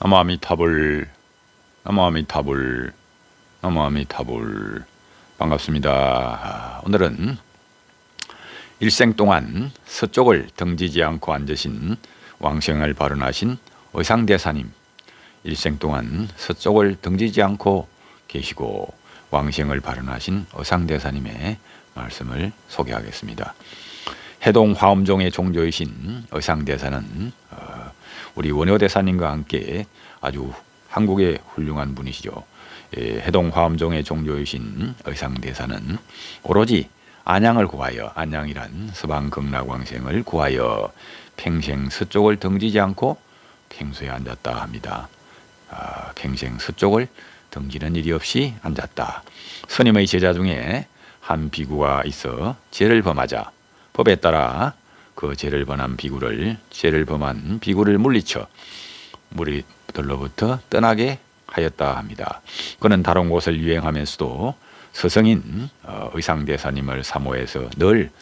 나무아미타불 나무아미타불 나무아미타불 반갑습니다. 아, 오늘은 일생 동안 서쪽을 등지지 않고 앉으신 왕생을 발언하신 의상대사님 일생 동안 서쪽을 등지지 않고 계시고 왕생을 발언하신 의상대사님의 말씀을 소개하겠습니다. 해동 화엄종의 종조이신 의상대사는 어, 우리 원효 대사님과 함께 아주 한국의 훌륭한 분이시죠. 예, 해동 화엄종의 종조이신 의상 대사는 오로지 안양을 구하여 안양이란 서방 극락왕생을 구하여 평생 서쪽을 등지지 않고 평소에 앉았다 합니다. 아, 평생 서쪽을 등지는 일이 없이 앉았다. 스님의 제자 중에 한 비구가 있어 죄를 범하자 법에 따라 그 죄를 범한 비구를 죄를 범한 비구를 물리쳐 무리들로부터 떠나게 하였다 합니다. 그는 다른 곳을 유행하면서도 서성인 어, 의상대사님을 사모해서 늘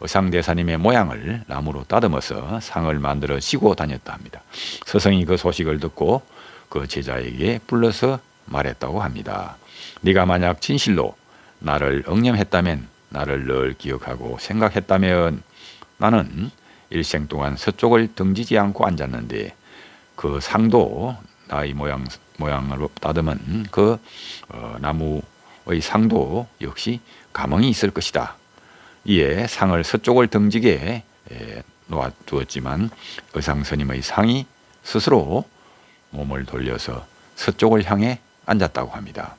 의상대사님의 모양을 나무로 따듬어서 상을 만들어 지고 다녔다 합니다. 서성이 그 소식을 듣고 그 제자에게 불러서 말했다고 합니다. 네가 만약 진실로 나를 응념했다면 나를 늘 기억하고 생각했다면 나는 일생 동안 서쪽을 등지지 않고 앉았는데 그 상도 나의 모양 모양으로 따듬은 그 어, 나무의 상도 역시 가망이 있을 것이다. 이에 상을 서쪽을 등지게 에, 놓아두었지만 의상 스님의 상이 스스로 몸을 돌려서 서쪽을 향해 앉았다고 합니다.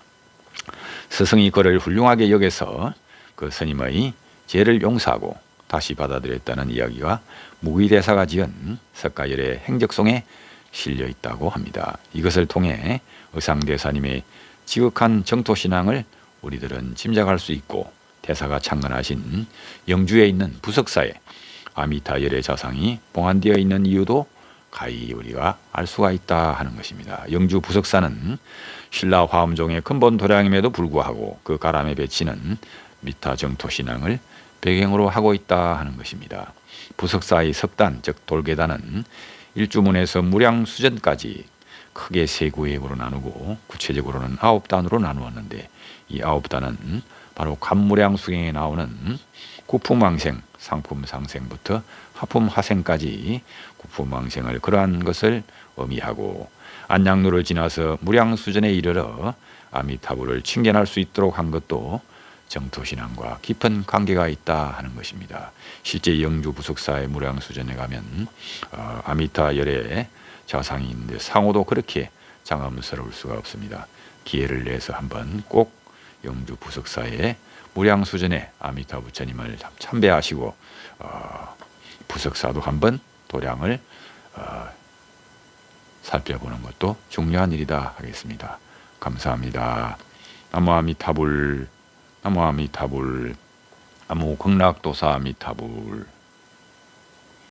스승이 그를 훌륭하게 여겨서 그 스님의 죄를 용서하고 다시 받아들였다는 이야기가 무기대사가 지은 석가열의 행적송에 실려 있다고 합니다. 이것을 통해 의상대사님의 지극한 정토신앙을 우리들은 짐작할 수 있고 대사가 창건하신 영주에 있는 부석사에 아미타열의 자상이 봉안되어 있는 이유도 가히 우리가 알 수가 있다 하는 것입니다. 영주 부석사는 신라 화엄종의 근본 도량임에도 불구하고 그 가람에 배치는 미타 정토 신앙을 배경으로 하고 있다 하는 것입니다. 부석사의 석단 즉 돌계단은 일주문에서 무량 수전까지 크게 세 구역으로 나누고 구체적으로는 아홉 단으로 나누었는데 이 아홉 단은 바로 간무량 수경에 나오는 구품왕생, 상품상생부터 하품하생까지 구품왕생을 그러한 것을 의미하고 안양루를 지나서 무량수전에 이르러 아미타불을 칭견할 수 있도록 한 것도 정토신앙과 깊은 관계가 있다 하는 것입니다. 실제 영주 부석사의 무량수전에 가면 어, 아미타 열의 자상이 있는데 상호도 그렇게 장엄스러울 수가 없습니다. 기회를 내서 한번 꼭 영주 부석사의 무량수전에 아미타 부처님을 참배하시고 어, 부석사도 한번 도량을 어, 살펴보는 것도 중요한 일이다 하겠습니다. 감사합니다. 나무 아미타불 나무 아미타불 나무 극락도사 아미타불